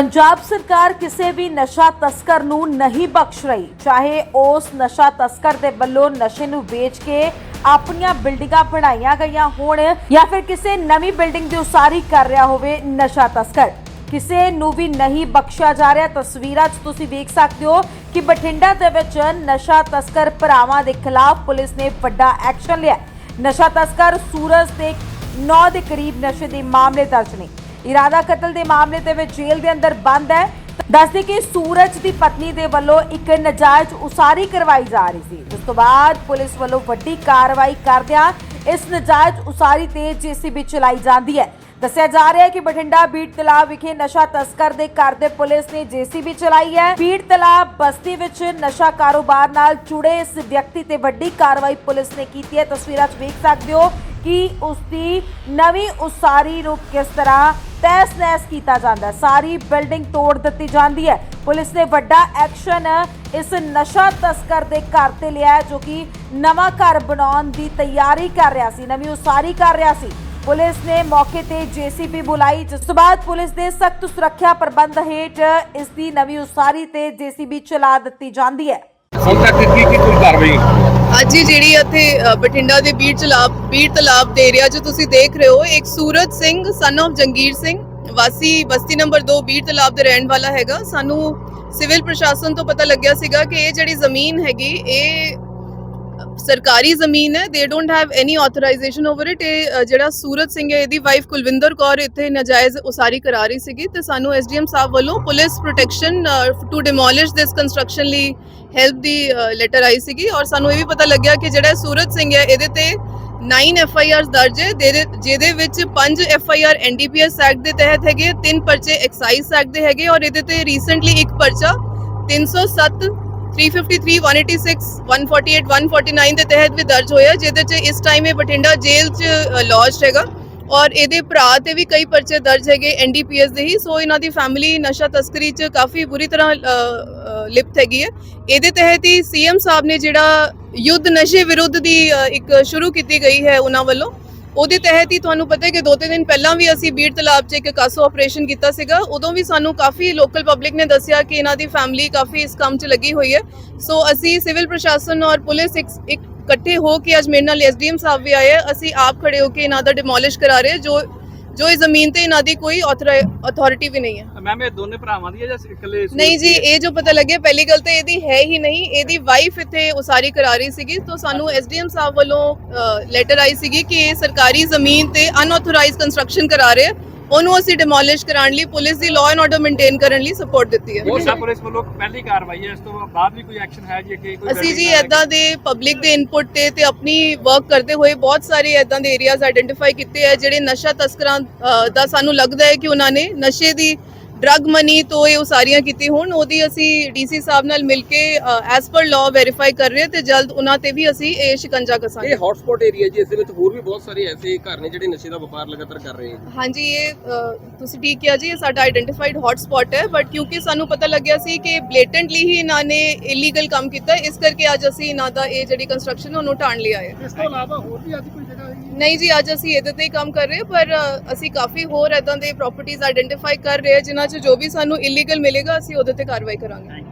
ਪੰਜਾਬ ਸਰਕਾਰ ਕਿਸੇ ਵੀ ਨਸ਼ਾ ਤਸਕਰ ਨੂੰ ਨਹੀਂ ਬਖਸ਼ ਰਹੀ। ਚਾਹੇ ਉਸ ਨਸ਼ਾ ਤਸਕਰ ਦੇ ਵੱਲੋਂ ਨਸ਼ੇ ਨੂੰ ਵੇਚ ਕੇ ਆਪਣੀਆਂ ਬਿਲਡਿੰਗਾਂ ਬਣਾਈਆਂ ਗਈਆਂ ਹੋਣ ਜਾਂ ਫਿਰ ਕਿਸੇ ਨਵੀਂ ਬਿਲਡਿੰਗ ਦੀ ਉਸਾਰੀ ਕਰ ਰਿਹਾ ਹੋਵੇ ਨਸ਼ਾ ਤਸਕਰ। ਕਿਸੇ ਨੂੰ ਵੀ ਨਹੀਂ ਬਖਸ਼ਿਆ ਜਾ ਰਿਹਾ। ਤਸਵੀਰਾਂ 'ਚ ਤੁਸੀਂ ਵੇਖ ਸਕਦੇ ਹੋ ਕਿ ਬਠਿੰਡਾ ਦੇ ਵਿੱਚ ਨਸ਼ਾ ਤਸਕਰ ਭਰਾਵਾਂ ਦੇ ਖਿਲਾਫ ਪੁਲਿਸ ਨੇ ਵੱਡਾ ਐਕਸ਼ਨ ਲਿਆ। ਨਸ਼ਾ ਤਸਕਰ ਸੂਰਜ ਤੇ 9 ਦੇ ਕਰੀਬ ਨਸ਼ੇ ਦੇ ਮਾਮਲੇ ਦਰਜ ਨੇ। ਇਰਾਦਾ ਕਤਲ ਦੇ ਮਾਮਲੇ ਦੇ ਵਿੱਚ ਜੇਲ੍ਹ ਦੇ ਅੰਦਰ ਬੰਦ ਹੈ। ਦੱਸਦੇ ਕਿ ਸੂਰਜ ਦੀ ਪਤਨੀ ਦੇ ਵੱਲੋਂ ਇੱਕ ਨਜਾਇਜ਼ ਉਸਾਰੀ ਕਰਵਾਈ ਜਾ ਰਹੀ ਸੀ। ਜਿਸ ਤੋਂ ਬਾਅਦ ਪੁਲਿਸ ਵੱਲੋਂ ਵੱਡੀ ਕਾਰਵਾਈ ਕਰਦਿਆਂ ਇਸ ਨਜਾਇਜ਼ ਉਸਾਰੀ ਤੇ ਜੀਸੀਬੀ ਚਲਾਈ ਜਾਂਦੀ ਹੈ। ਦੱਸਿਆ ਜਾ ਰਿਹਾ ਹੈ ਕਿ ਬਠਿੰਡਾ ਬੀੜ ਤਲਾਬ ਵਿਖੇ ਨਸ਼ਾ ਤਸਕਰ ਦੇ ਘਰ ਦੇ ਪੁਲਿਸ ਨੇ ਜੀਸੀਬੀ ਚਲਾਈ ਹੈ। ਬੀੜ ਤਲਾਬ ਬਸਤੀ ਵਿੱਚ ਨਸ਼ਾ ਕਾਰੋਬਾਰ ਨਾਲ ਜੁੜੇ ਇਸ ਵਿਅਕਤੀ ਤੇ ਵੱਡੀ ਕਾਰਵਾਈ ਪੁਲਿਸ ਨੇ ਕੀਤੀ ਹੈ। ਤਸਵੀਰਾਂ 'ਚ ਵੇਖ ਸਕਦੇ ਹੋ ਕਿ ਉਸ ਦੀ ਨਵੀਂ ਉਸਾਰੀ ਨੂੰ ਕਿਸ ਤਰ੍ਹਾਂ ਤਹਿਸ ਨਹਿਸ ਕੀਤਾ ਜਾਂਦਾ ਸਾਰੀ ਬਿਲਡਿੰਗ ਤੋੜ ਦਿੱਤੀ ਜਾਂਦੀ ਹੈ। ਪੁਲਿਸ ਨੇ ਵੱਡਾ ਐਕਸ਼ਨ ਇਸ ਨਸ਼ਾ ਤਸਕਰ ਦੇ ਘਰ ਤੇ ਲਿਆ ਜੋ ਕਿ ਨਵਾਂ ਘਰ ਬਣਾਉਣ ਦੀ ਤਿਆਰੀ ਕਰ ਰਿਹਾ ਸੀ, ਨਵੀਂ ਉਸਾਰੀ ਕਰ ਰਿਹਾ ਸੀ। ਪੁਲਿਸ ਨੇ ਮੌਕੇ ਤੇ ਜੀਸੀਪੀ ਬੁਲਾਈ ਜਿਸ ਤੋਂ ਬਾਅਦ ਪੁਲਿਸ ਦੇ ਸਖਤ ਸੁਰੱਖਿਆ ਪ੍ਰਬੰਧ ਹੇਠ ਇਸ ਦੀ ਨਵੀਂ ਉਸਾਰੀ ਤੇ ਜੀਸੀਬੀ ਚਲਾ ਦਿੱਤੀ ਜਾਂਦੀ ਹੈ। ਹੁਣ ਤੱਕ ਕੀ ਕੀ ਕੋਈ ਕਾਰਵਾਈ ਅੱਜ ਹੀ ਜਿਹੜੀ ਇੱਥੇ ਬਠਿੰਡਾ ਦੇ ਬੀੜ ਤਲਾਬ ਬੀੜ ਤਲਾਬ ਦੇ ਏਰੀਆ 'ਚ ਤੁਸੀਂ ਦੇਖ ਰਹੇ ਹੋ ਇੱਕ ਸੂਰਜ ਸਿੰਘ ਸਨ of ਜੰਗੀਰ ਸਿੰਘ ਵਾਸੀ ਬਸਤੀ ਨੰਬਰ 2 ਬੀੜ ਤਲਾਬ ਦੇ ਰਹਿਣ ਵਾਲਾ ਹੈਗਾ। ਸਾਨੂੰ ਸਿਵਲ ਪ੍ਰਸ਼ਾਸਨ ਤੋਂ ਪਤਾ ਲੱਗਿਆ ਸੀਗਾ ਕਿ ਇਹ ਜਿਹੜੀ ਜ਼ਮੀਨ ਹੈਗੀ ਇਹ ਸਰਕਾਰੀ ਜ਼ਮੀਨ ਹੈ they don't have any authorization over it ਇਹ ਜਿਹੜਾ ਸੂਰਤ ਸਿੰਘ ਹੈ, ਇਹਦੀ ਵਾਈਫ ਕੁਲਵਿੰਦਰ ਕੌਰ ਇੱਥੇ ਨਜਾਇਜ਼ ਉਸਾਰੀ ਕਰਾ ਰਹੀ ਸੀਗੀ ਤੇ ਸਾਨੂੰ ਐਸਡੀਐਮ ਸਾਹਿਬ ਵੱਲੋਂ police protection to demolish this construction ਲਈ ਹੈਲਪ ਦੀ ਲੈਟਰ ਆਈ ਸੀਗੀ ਔਰ ਸਾਨੂੰ ਇਹ ਵੀ ਪਤਾ ਲੱਗਿਆ ਕਿ ਜਿਹੜਾ ਸੂਰਜ ਸਿੰਘ ਹੈ, ਇਹਦੇ ਤੇ 9 ਐਫ ਆਈ ਆਰ ਦਰਜ ਹੈ ਜਿਹਦੇ- ਜਿਹਦੇ ਵਿੱਚ 5 F I R N D P S act ਦੇ ਤਹਿਤ ਹੈਗੇ ਤਿੰਨ ਪਰਚੇ ਐਕਸਾਈਜ਼ ਐਕਟ ਦੇ ਹੈਗੇ ਔਰ ਇਹਦੇ ਤੇ ਰੀਸੈਂਟਲੀ ਇੱਕ ਪਰਚਾ 307 353 186 148 149 ਦੇ ਤਹਿਤ ਵੀ ਦਰਜ ਹੋਇਆ, ਜਿਹਦੇ ਚ ਇਸ ਟਾਈਮ ਇਹ ਬਠਿੰਡਾ ਜੇਲ੍ਹ ਚ ਲੌਜਡ ਹੈਗਾ ਔਰ ਇਹਦੇ ਭਰਾ ਤੇ ਵੀ ਕਈ ਪਰਚੇ ਦਰਜ ਹੈਗੇ ਐਨਡੀਪੀਐਸ ਦੇ ਹੀ ਸੋ ਇਹਨਾਂ ਦੀ ਫੈਮਿਲੀ ਨਸ਼ਾ ਤਸਕਰੀ ਚ ਕਾਫੀ ਬੁਰੀ ਤਰ੍ਹਾਂ ਲਿਪਤ ਹੈਗੀ ਹੈ। ਇਹਦੇ ਤਹਿਤ ਹੀ ਸੀਐਮ ਸਾਹਿਬ ਨੇ ਜਿਹੜਾ ਯੁੱਧ ਨਸ਼ੇ ਵਿਰੁੱਧ ਦੀ ਇੱਕ ਸ਼ੁਰੂ ਕੀਤੀ ਗਈ ਹੈ ਉਹਨਾਂ ਵੱਲੋਂ ਉਹਦੇ ਤਹਿਤ ਹੀ ਤੁਹਾਨੂੰ ਪਤਾ ਹੈ ਕਿ ਦੋ ਤਿੰਨ ਦਿਨ ਪਹਿਲਾਂ ਵੀ ਅਸੀਂ ਬੀੜ ਤਲਾਬ 'ਚ ਇੱਕ ਕਾਸੋ ਆਪਰੇਸ਼ਨ ਕੀਤਾ ਸੀਗਾ, ਉਦੋਂ ਵੀ ਸਾਨੂੰ ਕਾਫੀ ਲੋਕਲ ਪਬਲਿਕ ਨੇ ਦੱਸਿਆ ਕਿ ਇਹਨਾਂ ਦੀ ਫੈਮਿਲੀ ਕਾਫੀ ਇਸ ਕੰਮ 'ਚ ਲੱਗੀ ਹੋਈ ਹੈ। ਸੋ ਅਸੀਂ ਸਿਵਲ ਪ੍ਰਸ਼ਾਸਨ ਔਰ ਪੁਲਿਸ ਇੱਕ ਇੱਕ ਇਕੱਠੇ ਹੋ ਕੇ ਅੱਜ ਮੇਰੇ ਨਾਲ ਐਸਡੀਐਮ ਸਾਹਿਬ ਵੀ ਆਏ ਹੈ। ਅਸੀਂ ਆਪ ਖੜੇ ਹੋ ਕੇ ਇਹਨਾਂ ਦਾ ਡਿਮੋਲਿਸ਼ ਕਰਾ ਰਹੇ ਜੋ ਜੋ ਇਸ ਜ਼ਮੀਨ ਤੇ ਇਹਨਾਂ ਦੀ ਕੋਈ ਅਥਾਰਟੀ ਵੀ ਨਹੀਂ ਹੈ। ਮੈਮ ਇਹ ਦੋਨੇ ਭਰਾਵਾਂ ਦੀ ਹੈ ਜਾਂ ਇਕੱਲੇ ਨਹੀਂ ਜੀ? ਇਹ ਜੋ ਪਤਾ ਲੱਗਿਆ ਪਹਿਲੀ ਗੱਲ ਤਾਂ ਇਹਦੀ ਹੈ ਹੀ ਨਹੀਂ। ਇਹਦੀ ਵਾਈਫ ਇੱਥੇ ਉਸਾਰੀ ਕਰਾ ਰਹੀ ਸੀਗੀ ਤਾਂ ਸਾਨੂੰ ਐਸਡੀਐਮ ਸਾਹਿਬ ਵੱਲੋਂ ਲੈਟਰ ਆਈ ਸੀਗੀ ਕਿ ਇਹ ਸਰਕਾਰੀ ਜ਼ਮੀਨ ਤੇ ਅਨਆਥੋਰਾਈਜ਼ਡ ਕੰਸਟਰਕਸ਼ਨ ਕਰਾ ਰਹੇ ਉਹਨੂੰ ਅਸੀਂ ਡਿਮੋਲਿਸ਼ ਕਰਾਉਣ ਲਈ ਪੁਲਿਸ ਦੀ ਲਾਅ ਐਂਡ ਆਰਡਰ ਮੇਨਟੇਨ ਕਰਨ ਲਈ ਸਪੋਰਟ ਦਿੱਤੀ ਹੈ। ਸਭ ਪੁਲਿਸ ਵੱਲੋਂ ਪਹਿਲੀ ਕਾਰਵਾਈ ਹੈ ਇਸ ਤੋਂ ਬਾਅਦ ਵੀ ਕੋਈ ਐਕਸ਼ਨ ਹੈ ਜੀ ਅੱਗੇ? ਕੋਈ ਅਸੀਂ ਜੀ building ਦਾ ਇਦਾਂ ਦੇ ਪਬਲਿਕ ਦੇ ਇਨਪੁਟ ਤੇ ਤੇ ਆਪਣੀ ਵਰਕ ਕਰਦੇ ਹੋਏ ਬਹੁਤ ਸਾਰੇ ਇਦਾਂ ਦੇ ਏਰੀਆਜ਼ ਆਇਡੈਂਟੀਫਾਈ ਕੀਤੇ ਆ ਜਿਹੜੇ ਨਸ਼ਾ ਤਸਕਰਾਂ ਦਾ ਸਾਨੂੰ ਲੱਗਦਾ ਹੈ ਕਿ ਉਹਨਾਂ ਨੇ ਨਸ਼ੇ ਦੀ ਡਰਗ ਮਨੀ ਤੋਂ ਇਹ ਉਸਾਰੀਆਂ ਕੀਤੀ। ਹੋਣ ਉਹਦੀ ਅਸੀਂ ਡੀਸੀ ਸਾਹਿਬ ਨਾਲ ਮਿਲ ਕੇ ਐਸ ਪਰ ਲਾਅ ਵੈਰੀਫਾਈ ਕਰ ਰਹੇ ਤੇ ਜਲਦ ਉਹਨਾਂ ਤੇ ਵੀ ਅਸੀਂ ਇਹ ਸ਼ਿਕੰਜਾ ਕਸਾਂਗੇ। ਇਹ ਹੌਟਸਪੌਟ ਏਰੀਆ ਜੀ ਇਸ ਦੇ ਵਿੱਚ ਹੋਰ ਵੀ ਬਹੁਤ ਸਾਰੇ ਐਸੇ ਘਰ ਨੇ ਜਿਹੜੇ ਨਸ਼ੇ ਦਾ ਵਪਾਰ ਲਗਾਤਾਰ ਕਰ ਰਹੇ ਹਨ ਹਾਂਜੀ ਇਹ ਤੁਸੀਂ ਠੀਕ ਕਿਹਾ ਜੀ ਇਹ ਸਾਡਾ ਆਇਡੈਂਟੀਫਾਈਡ ਹੌਟ ਸਪੌਟ ਹੈ ਬਟ ਕਿਉਂਕਿ ਸਾਨੂੰ ਪਤਾ ਲੱਗਿਆ ਸੀ ਕਿ ਬਲੇਟੈਂਟਲੀ ਹੀ ਇਹਨਾਂ ਨੇ ਇਲੀਗਲ ਕੰਮ ਕੀਤਾ ਇਸ ਕਰਕੇ ਅੱਜ ਅਸੀਂ ਇਹਨਾਂ ਦਾ ਇਹ ਜਿਹੜੀ ਕੰਸਟਰਕਸ਼ਨ ਉਹਨੂੰ ਢਾਣ ਲਿਆ ਹੈ। ਇਸ ਤੋਂ ਇਲਾਵਾ ਹੋਰ ਵੀ ਅੱਜ ਕੋਈ ਜਗ੍ਹਾ ਹੈਗੀ? ਹੈ? ਨਹੀਂ ਜੀ, ਅੱਜ ਅਸੀਂ ਇਹਦੇ ਤੇ ਹੀ ਕੰਮ ਕਰ ਰਹੇ ਹਾਂ, ਪਰ ਅਸੀਂ ਕਾਫੀ ਹੋਰ ਇਦਾਂ ਦੇ ਪ੍ਰਾਪਰਟੀਆਂ ਆਇਡੈਂਟੀਫਾਈ ਕਰ ਰਹੇ ਹਾਂ, ਜਿਨ੍ਹਾਂ 'ਚ ਜੋ ਵੀ ਸਾਨੂੰ ਇਲੀਗਲ ਮਿਲੇਗਾ, ਅਸੀਂ ਉਹਦੇ ਤੇ ਕਾਰਵਾਈ ਕਰਾਂਗੇ।